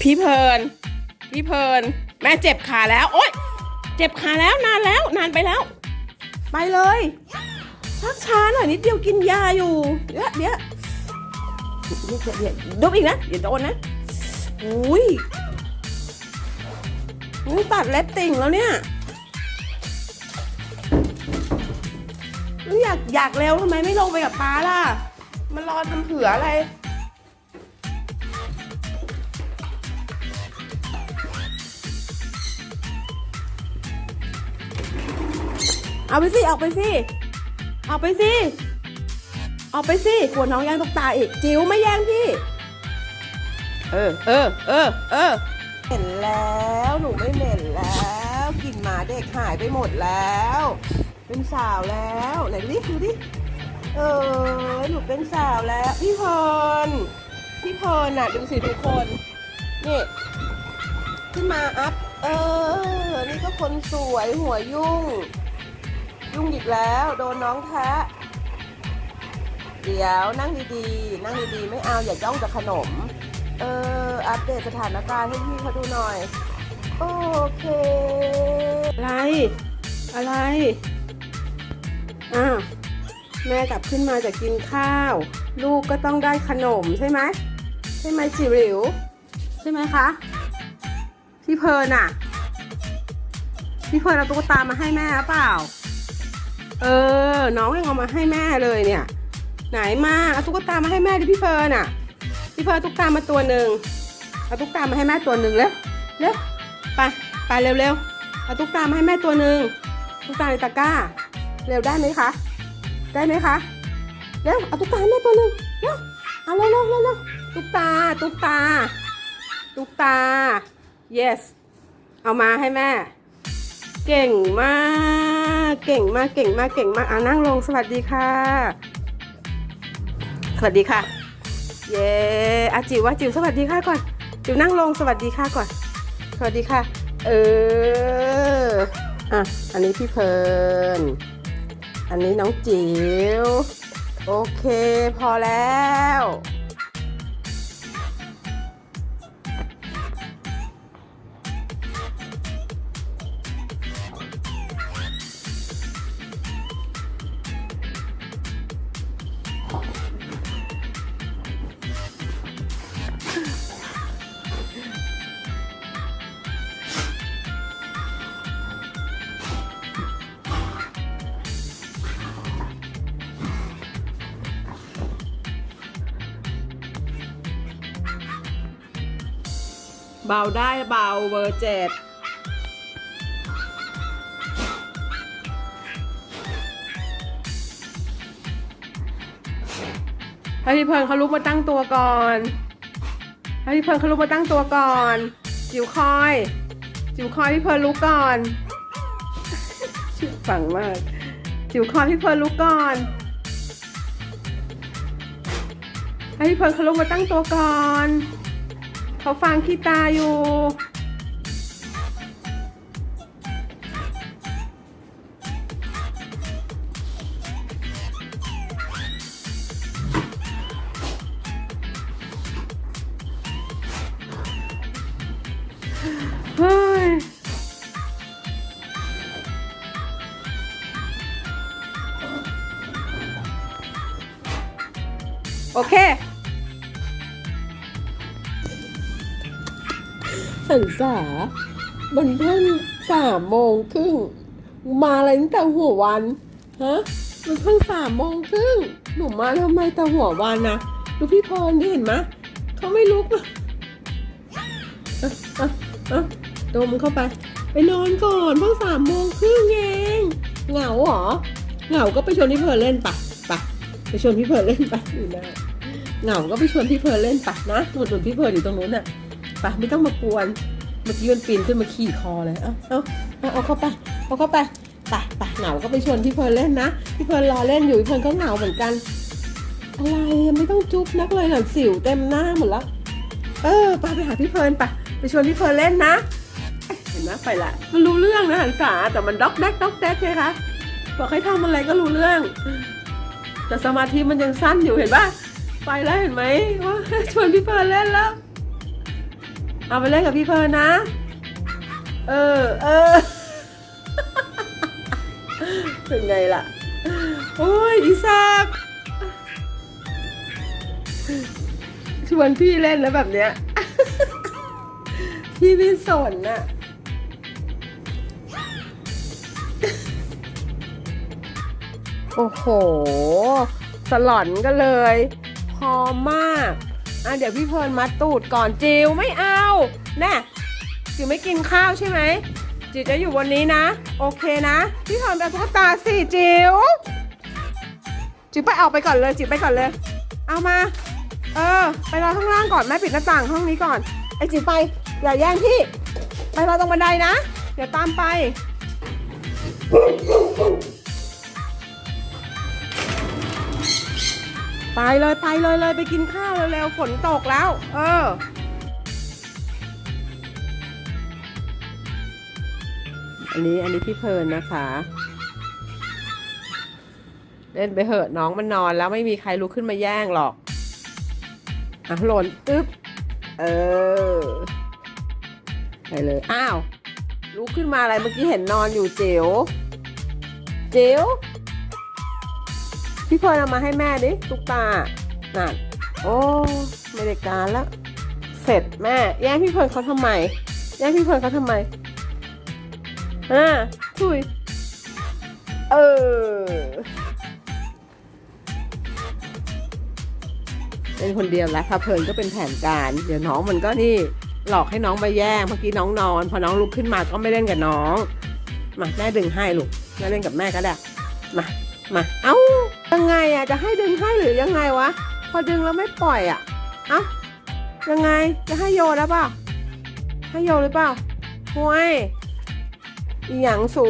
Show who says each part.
Speaker 1: พี่เพลิน พี่เพลิน แม่เจ็บขาแล้ว โอ๊ย เจ็บขาแล้วนานแล้ว นานไปแล้ว ไปเลยพักช้าหน่อยนิดเดียวกินยาอยู่ เดี๋ยวเดี๋ยวเดี๋ยวเดี๋ยวเดี๋ยวดุบอีกนะเดี๋ยวโดนนะอุ้ยอุ้ยตัดเล็บติ่งแล้วเนี่ยอุ๊ยอยากอยากเร็วทำไมไม่ลงไปกับป้าล่ะ มันรอทำเผื่ออะไร เอาไปสิออกไปสิออกไปสิออกไปสิกลัวน้องแย่งตุ๊กตาอีก จิ๋วไม่แย่งพี่ เออเออเออเออเหม็นแล้วหนูไม่เหม็นแล้วกลิ่นหมาเด็กหายไปหมดแล้ว เป็นสาวแล้วไหนดูดิดูดิเออหนูเป็นสาวแล้ว พี่พรพี่พรน่ะดูสิทุกคนนี่ขึ้นมาอัพเออ นี่ก็คนสวยหัวยุ่ง ยุ่งอีกแล้ว โดนน้องแทะเดี๋ยวนั่งดีๆ นั่งดีๆ ไม่เอาอย่าจ้องแต่ขนม เออ อัปเดตสถานการณ์ให้พี่เขาดูหน่อย โอเค อะไร อะไร อ่าแม่กลับขึ้นมาจากกินข้าว ลูกก็ต้องได้ขนมใช่ไหมใช่ไหมจิ๋วใช่ไหมคะพี่เพลินอะพี่เพลินเอาตุ๊กตามาให้แม่หรือเปล่า เออ น้องยังเอามาให้แม่เลยเนี่ย ไหนมาเอาตุ๊กตามาให้แม่ดิพี่เพิร์นอะ พี่เพิร์นตุ๊กตามาตัวหนึ่งเอาตุ๊กตามาให้แม่ตัวหนึ่งเร็วเร็วไปไปเร็วเร็วเอาตุ๊กตามาให้แม่ตัวหนึ่งตุ๊กตาในตะกร้า เร็วได้ไหมคะ ได้ไหมคะเร็วเอาตุ๊กตาให้แม่ตัวหนึ่งเร็วเอาเร็วเร็วเร็วเร็วตุ๊กตาตุ๊กตาตุ๊กตา yes เอามาให้แม่ เก่งมาก เก่งมากเก่งมากเก่งมากอ่านั่งลงสวัสดีค่ะ สวัสดีค่ะ เย้อาจิวว่าจิวสวัสดีค่ะก่อน จิวนั่งลงสวัสดีค่ะก่อน สวัสดีค่ะ เอออะอันนี้พี่เพลินอันนี้น้องจิวโอเค พอแล้ว เบาได้เบาเบอร์เจ็ดให้พี่เพิร์นเขาลุกมาตั้งตัวก่อนให้พี่เพิร์นเขาลุกมาตั้งตัวก่อน จิ๋วคอย จิ๋วคอยพี่เพิร์นลุกก่อนชื่อฝังมาก จิ๋วคอยพี่เพิร์นลุกก่อนให้พี่เพิร์นเขาลุกมาตั้งตัวก่อน เขาฟังขี้ตาอยู่เฮ้ยโอเค หันษามันเพิ่งสามโมงครึ่งมาอะไรตั้งแต่หัววันฮะมันเพิ่งสามโมงครึ่งหนูมาทำไมแต่หัววันนะดูพี่พรเห็นไหมเขาไม่ลุกนะอะอะอะดมเข้าไป ไปนอนก่อนเพิ่งสามโมงครึ่งเองเหงาเหรอเหงาก็ไปชวนพี่เพลเล่นปะปะไปชวนพี่เพลเล่นปะอยู่นะเหงาก็ไปชวนพี่เพลเล่นปะนะหนุนหนุนพี่เพลอยู่ตรงนู้นน่ะไปไม่ต้องมากวน มื่อกี้มันปีนขึ้นมาขี่คอเลย เอาเอาเอาเอาเข้าไป เอาเข้าไป ไปไปเหงาก็ไปชวนพี่เพลินเล่นนะ พี่เพลิร์นรอเล่นอยู่ พี่เพลินก็เหงาเหมือนกัน อะไรไม่ต้องจุ๊บนักเลยหนังสิวเต็มหน้าหมดแล้ว เออไปไปหาพี่เพลินไป ไปชวนพี่เพลินเล่นนะ เห็นไหมไปละ มันรู้เรื่องนะหันษาแต่มันด็อกแดกด็อกแดกไงคะบอกให้ทำอะไรก็รู้เรื่อง แต่สมาธิมันยังสั้นอยู่เห็นปะไปแล้วเห็นไหมว่าชวนพี่เพลินเล่นแล้ว เอาไปเล่นกับพี่เพลิร์นนะ เออ เออ เป็นไงล่ะ โอ้ยอีซากชวนพี่เล่นแล้วแบบเนี้ย พี่ไม่สนน่ะโอ้โห สลอนก็เลย พอมาก อะเดี๋ยวพี่เพลินมัดตูดก่อนจิวไม่เอาแน่จิวไม่กินข้าวใช่ไหมจิวจะอยู่บนนี้นะ โอเคนะ พี่เพลินไปตุ๊กตาสิจิวจิวไปเอาไปก่อนเลยจิวไปก่อนเลย เอามา เออ ไปรอข้างล่างก่อนแม่ปิดหน้าต่างห้องนี้ก่อนไอจิวไปอย่าแย่งพี่ ไปรอตรงบันไดนะ เดี๋ยวตามไป ไปเลยไปเลยเลยไปกินข้าวเร็วๆฝนตกแล้ว เอออันนี้อันนี้พี่เพลิร์นนะคะ เล่นไปเหอะน้องมันนอนแล้วไม่มีใครลุกขึ้นมาแย่งหรอกอะหล่นอึ๊บเออไปเลยอ้าวลุกขึ้นมาอะไรเมื่อกี้เห็นนอนอยู่เจ๋วเจ๋ว พี่เพลิร์นเอามาให้แม่ดิตุ๊กตานั่นโอ้ไม่ได้การแล้ว เสร็จแม่ แย่งพี่เพลิร์นเขาทำไม แย่งพี่เพลิร์นเขาทำไมอ่าทุยเออเป็นคนเดียวแล้วพาเพลินก็เป็นแผนการ เดี๋ยวน้องมันก็นี่หลอกให้น้องมาแย่งเมื่อกี้น้องนอน พอน้องลุกขึ้นมาก็ไม่เล่นกับน้อง มาแม่ดึงให้ลูกแม่เล่นกับแม่ก็ได้ มา มา เอ้า จะให้ดึงให้หรือยังไงวะ พอดึงแล้วไม่ปล่อยอะเอ้ายังไงจะให้โยนแล้วเปล่าให้โยนหรือเปล่าห่วยอีหยังสู